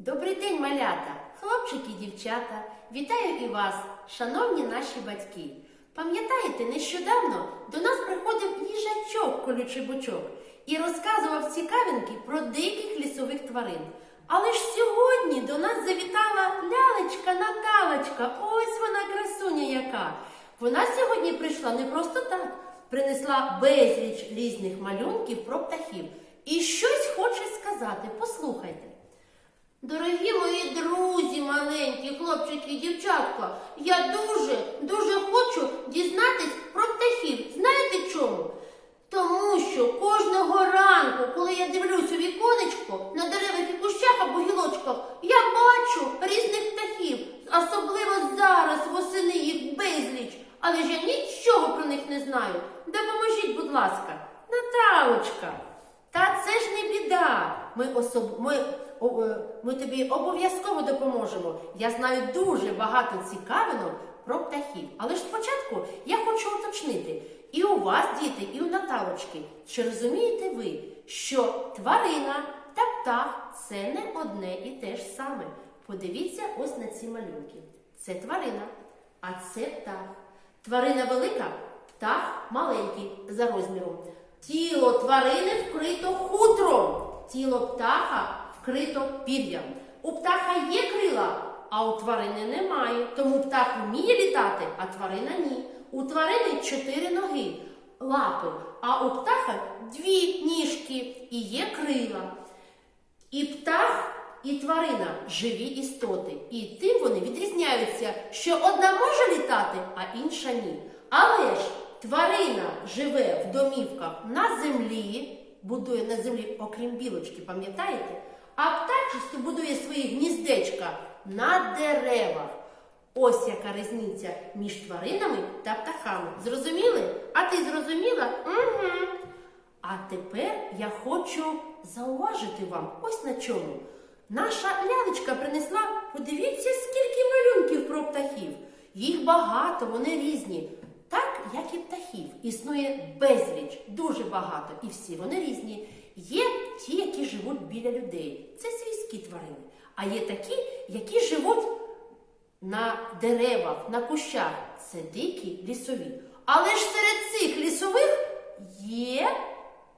Добрий день, малята, хлопчики і дівчата. Вітаю і вас, шановні наші батьки. Пам'ятаєте, нещодавно до нас приходив їжачок колючий бочок і розказував цікавинки про диких лісових тварин. Але ж сьогодні до нас завітала лялечка Наталочка. Ось вона красуня яка. Вона сьогодні прийшла не просто так, принесла безліч різних малюнків про птахів і щось хоче сказати. Послухайте. Дорогі мої друзі, маленькі хлопчики і дівчатка, я дуже, дуже хочу дізнатись про птахів. Знаєте чому? Тому що кожного ранку, коли я дивлюсь у віконечко на деревах і кущах або гілочках, я бачу різних птахів, особливо зараз восени їх безліч. Але ж я нічого про них не знаю. Допоможіть, будь ласка, Наталочка. Та це ж не біда. Ми, особ... ми, о, е, ми тобі обов'язково допоможемо. Я знаю дуже багато цікавинок про птахів. Але ж спочатку я хочу уточнити і у вас, діти, і у Наталочки, чи розумієте ви, що тварина та птах це не одне і те ж саме. Подивіться ось на ці малюнки. Це тварина, а це птах. Тварина велика, птах маленький за розміром. Тіло тварини вкрито хутром, тіло птаха вкрито пір'ям. У птаха є крила, а у тварини немає. Тому птах вміє літати, а тварина ні. У тварини чотири ноги, лапи, а у птаха дві ніжки і є крила. І птах, і тварина живі істоти. І тим вони відрізняються, що одна може літати, а інша ні. Але ж тварина живе в домівках на землі, будує на землі, окрім білочки, пам'ятаєте? А птачество будує свої гніздечка на деревах. Ось яка різниця між тваринами та птахами. Зрозуміли? А ти зрозуміла? Угу. А тепер я хочу зауважити вам ось на чому. Наша лялечка принесла, подивіться, скільки малюнків про птахів. Їх багато, вони різні. Так, як і птахів, існує безліч, дуже багато, і всі вони різні. Є ті, які живуть біля людей. Це свійські тварини. А є такі, які живуть на деревах, на кущах. Це дикі лісові. Але ж серед цих лісових є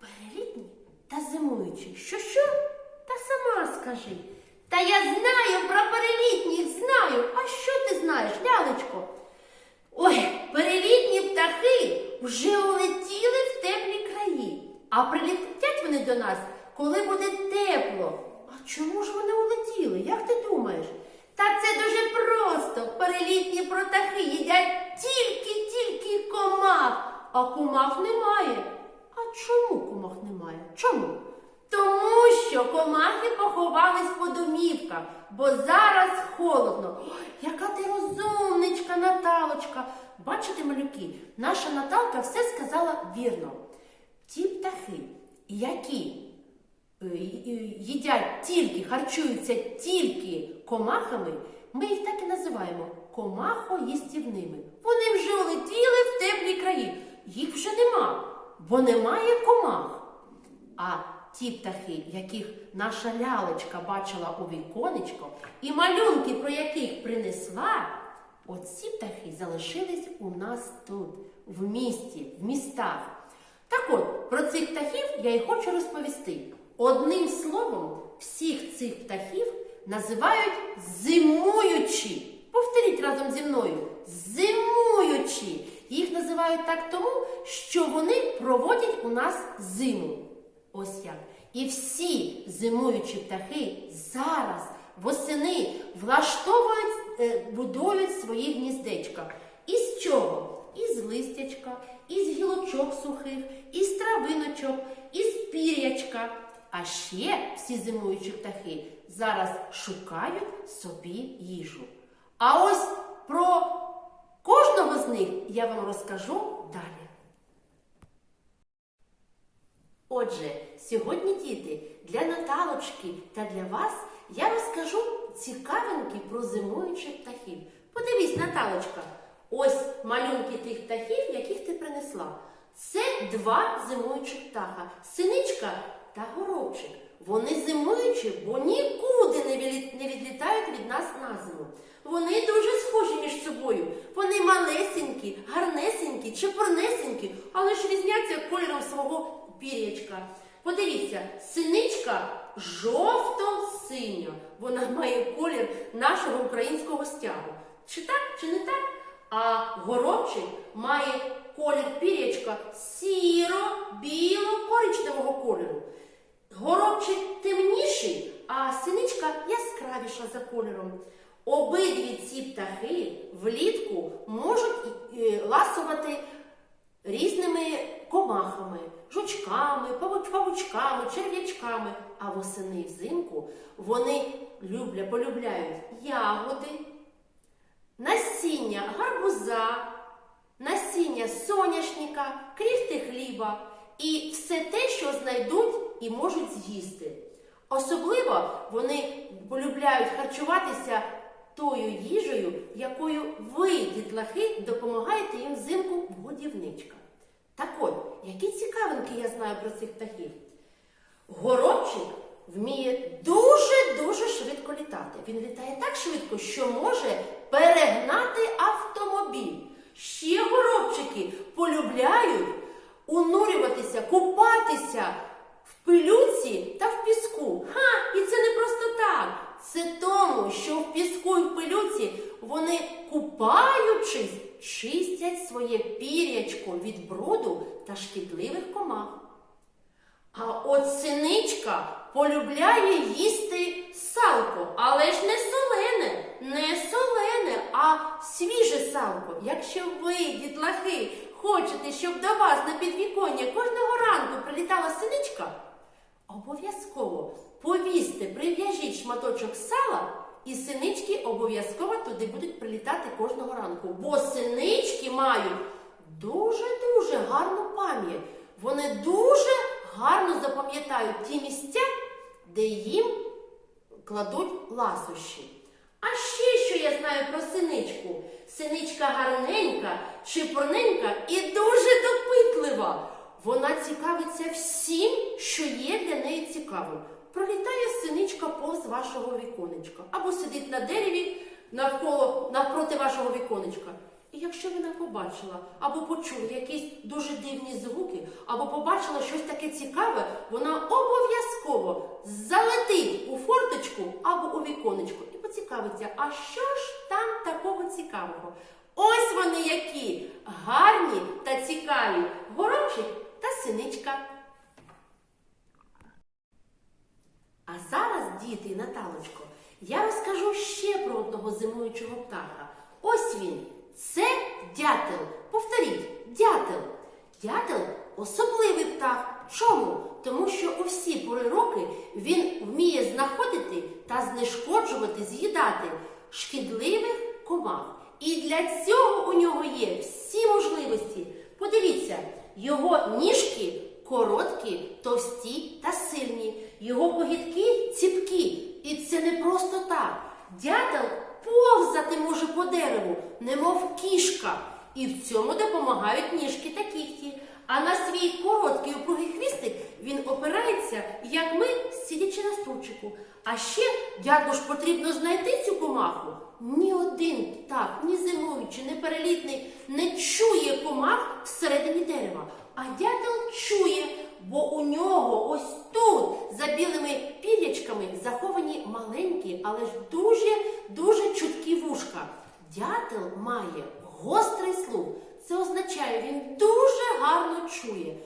перелітні та зимуючі. Що що? Та сама скажи. Та я знаю про перелітніх, знаю. А що ти знаєш, лялечко? Ой, перелітні птахи вже улетіли в теплі краї. А прилетять вони до нас, коли буде тепло. А чому ж вони улетіли? Як ти думаєш? Та це дуже просто. Перелітні птахи їдять тільки-тільки комах, а комах немає. А чому комах немає? Чому? Тому що комахи поховались по домівках, бо зараз холодно. Яка ти Наталочка. Бачите, малюки, наша Наталка все сказала вірно. Ті птахи, які е, їдять тільки, харчуються тільки комахами, ми їх так і називаємо комахоїстівними. Вони вже улетіли в теплі краї. Їх вже нема, бо немає комах. А ті птахи, яких наша лялечка бачила у віконечко, і малюнки, про яких принесла, оці птахи залишились у нас тут, в місті, в містах. Так от, про цих птахів я й хочу розповісти. Одним словом, всіх цих птахів називають зимуючі. Повторіть разом зі мною. Зимуючі. Їх називають так тому, що вони проводять у нас зиму. Ось як. І всі зимуючі птахи зараз восени влаштовують, будують свої гніздечка. Із чого? Із листячка, із гілочок сухих, із травиночок, із пірячка. А ще всі зимуючі птахи зараз шукають собі їжу. А ось про кожного з них я вам розкажу далі. Отже, сьогодні, діти, для Наталочки та для вас я розкажу цікавинки про зимуючих птахів. Подивись, Наталочка, ось малюнки тих птахів, яких ти принесла. Це два зимуючих птаха синичка та горобчик. Вони зимуючі, бо нікуди не відлітають від нас на зиму. Вони дуже схожі між собою. Вони малесенькі, гарнесенькі, чепурнесенькі, але ж різняться кольором свого пір'ячка. Подивіться, синичка жовто-синя. Вона має колір нашого українського стягу. Чи так, чи не так? А горобчик має колір пір'ячка сіро-біло-коричневого кольору. Горобчик темніший, а синичка яскравіша за кольором. Обидві ці птахи влітку можуть е, ласувати різними комахами, жучками, павучками, черв'ячками. А восени взимку вони любля, полюбляють ягоди, насіння гарбуза, насіння соняшника, кріхти хліба і все те, що знайдуть і можуть з'їсти. Особливо вони полюбляють харчуватися тою їжею, якою ви, дітлахи, допомагаєте їм взимку в годівничках. Так от, які цікавинки я знаю про цих птахів. Горобчик вміє дуже-дуже швидко літати. Він літає так швидко, що може перегнати автомобіль. Ще горобчики полюбляють унурюватися, купатися в пилюці та в піску. Ха! І це не просто так. Це тому, що в піску і в пилюці вони, купаючись, чистять своє пір'ячко від бруду та шкідливих комах. А от синичка полюбляє їсти салко, але ж не солене, не солене, а свіже салко. Якщо ви, дітлахи, хочете, щоб до вас на підвіконня кожного ранку прилітала синичка, обов'язково повісьте, прив'яжіть шматочок сала, і синички обов'язково туди будуть прилітати кожного ранку. Бо синички мають дуже-дуже гарну пам'ять. Вони дуже гарно запам'ятають ті місця, де їм кладуть ласощі. А ще що я знаю про синичку? Синичка гарненька, чепурненька і дуже допитлива. Вона цікавиться всім, що є для неї цікавим. Пролітає синичка повз вашого віконечка або сидить на дереві навколо навпроти вашого віконечка. І якщо вона побачила або почула якісь дуже дивні звуки, або побачила щось таке цікаве, вона обов'язково залетить у форточку або у віконечко і поцікавиться, а що ж там такого цікавого? Ось вони які гарні та цікаві горобчик та синичка. А зараз, діти Наталочко, я розкажу ще про одного зимуючого птаха. Ось він. Це дятел. Повторіть, дятел. Дятел особливий птах. Чому? Тому що у всі пори роки він вміє знаходити та знешкоджувати, з'їдати шкідливих комах. І для цього у нього є всі можливості. Подивіться, його ніжки короткі, товсті та сильні. Його когітки ціпкі. І це не просто так. Дятел повзати може по дереву, немов кішка. І в цьому допомагають ніжки та кігті. А на свій короткий упругий хвістик він опирається, як ми, сидячи на стульчику. А ще дятлу ж потрібно знайти цю комаху. Ні один птах, ні зимуючий, ні перелітний не чує комах всередині дерева. А дятел чує, бо у нього ось тут, за білими пілячками заховані маленькі, але ж дуже, дуже чуткі вушка. Дятел має гострий слух. Це означає, він дуже гарно чує.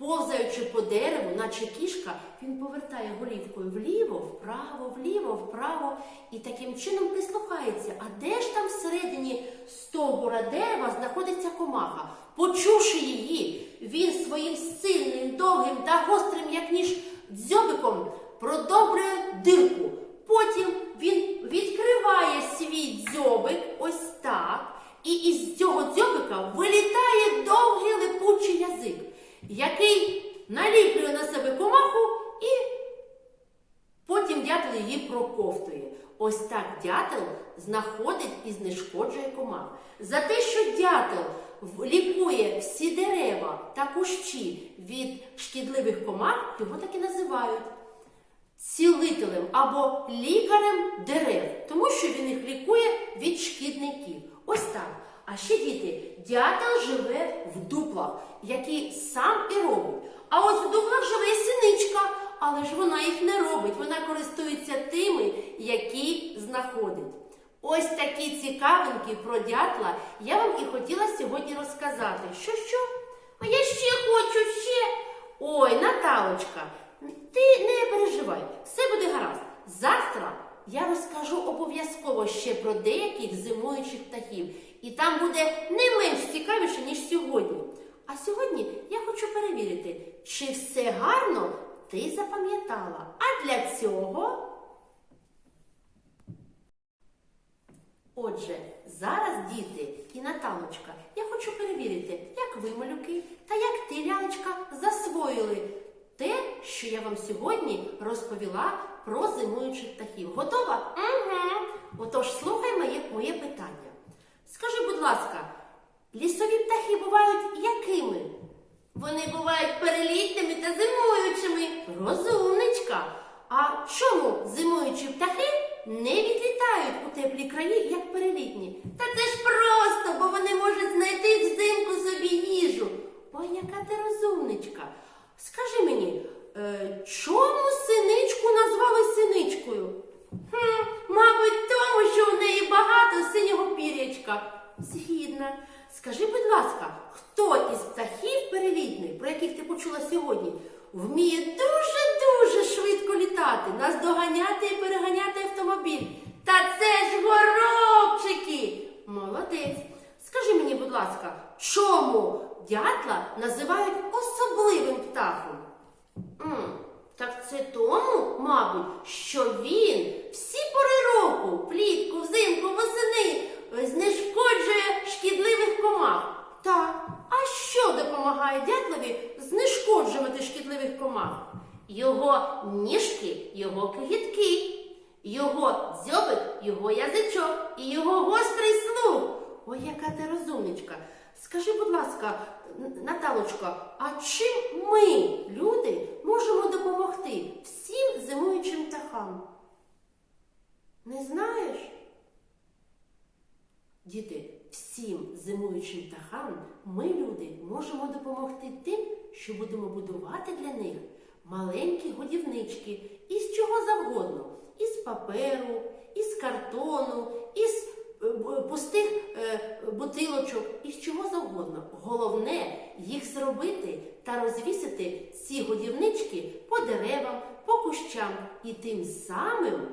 Повзаючи по дереву, наче кішка, він повертає голівкою вліво, вправо, вліво, вправо і таким чином прислухається. А де ж там всередині стовбура дерева знаходиться комаха? Почувши її, він своїм сильним, довгим та гострим, як ніж, дзьобиком продовжує дирку. Потім він відкриває свій дзьобик ось так, і із цього дзьобика вилітає довгий липучий язик, який наліплює на себе комаху і потім дятел її проковтує. Ось так дятел знаходить і знешкоджує комах. За те, що дятел лікує всі дерева та кущі від шкідливих комах, його так і називають цілителем або лікарем дерев, тому що він їх лікує від шкідників. Ось так. А ще діти, дятел живе в дуплах, які сам і робить. А ось в дуплах живе синичка, але ж вона їх не робить. Вона користується тими, які знаходить. Ось такі цікавинки про дятла я вам і хотіла сьогодні розказати. Що що? А я ще хочу, ще. Ой, Наталочка, ти не переживай, все буде гаразд. Завтра я розкажу обов'язково ще про деяких зимуючих птахів. І там буде не менш цікавіше, ніж сьогодні. А сьогодні я хочу перевірити, чи все гарно ти запам'ятала. А для цього. Отже, зараз діти і Наталочка, я хочу перевірити, як ви, малюки, та як ти, лялечка, засвоїли те, що я вам сьогодні розповіла про зимуючих птахів. Готова? Угу. Отож, слухай моє, моє питання. Скажи, будь ласка, лісові птахи бувають якими? Вони бувають перелітними та зимуючими. Розумничка. А чому зимуючі птахи не відлітають у теплі краї, як перелітні? Та це ж просто, бо вони можуть знайти взимку собі їжу. Ой, яка ти розумничка. Скажи мені, е, чому синичку назвали синичкою? Хм, мабуть, тому, що у неї багато синього пірячка. Згідна. Скажи, будь ласка, хто із птахів перелітних, про яких ти почула сьогодні, вміє дуже-дуже швидко літати, наздоганяти і переганяти автомобіль? Та це ж горобчики! Молодець. Скажи мені, будь ласка, чому дятла називають особливим птахом? М, так це тому, мабуть, що він всі пори року, влітку, взимку, восени, знешкоджує шкідливих комах. Так, а що допомагає дятлові знешкоджувати шкідливих? Його ніжки, його квітки, його дзьобик, його язичок і його гострий слух. Ой, яка ти розумничка. Скажи, будь ласка, Н- Наталочко, а чим ми, люди, можемо допомогти всім зимуючим птахам? Не знаєш? Діти, всім зимуючим птахам ми, люди, можемо допомогти тим, що будемо будувати для них маленькі годівнички із чого завгодно, із паперу, із картону, із е, пустих е, бутилочок, із чого завгодно. Головне їх зробити та розвісити ці годівнички по деревам, по кущам і тим самим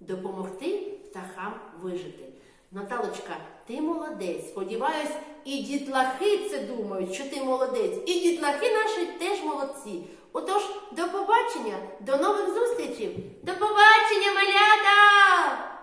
допомогти птахам вижити. Наталочка, ти молодець. Сподіваюсь, і дітлахи це думають, що ти молодець. І дітлахи наші теж молодці. Отож, до побачення, до нових зустрічей! До побачення, малята!